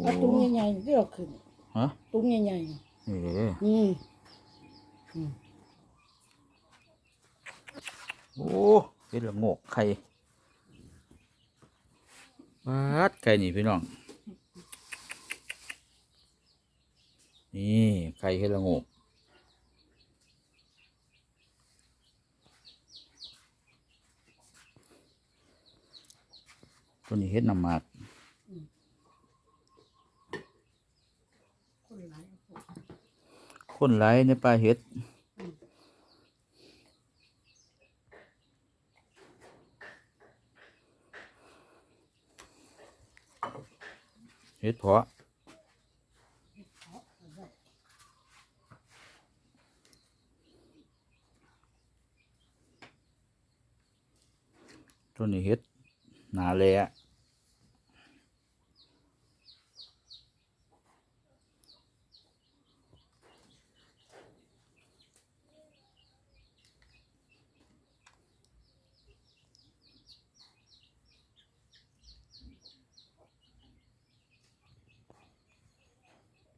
เอาตุ้งใหญ่ๆที่เราขึ้นฮะตุ้งใหญ่เออๆอืมโอ้เป็นละโงกไข่บาดไข่นี่พี่น้อง นี่ไข่เฮ็ดละโงกตัวนี้เฮ็ดน้ำหมาก คนหลายเอาพวกคนหลในป่าเฮ็ดเฮ็ดเพาะตัวนี้เฮ็ดหนาแหละ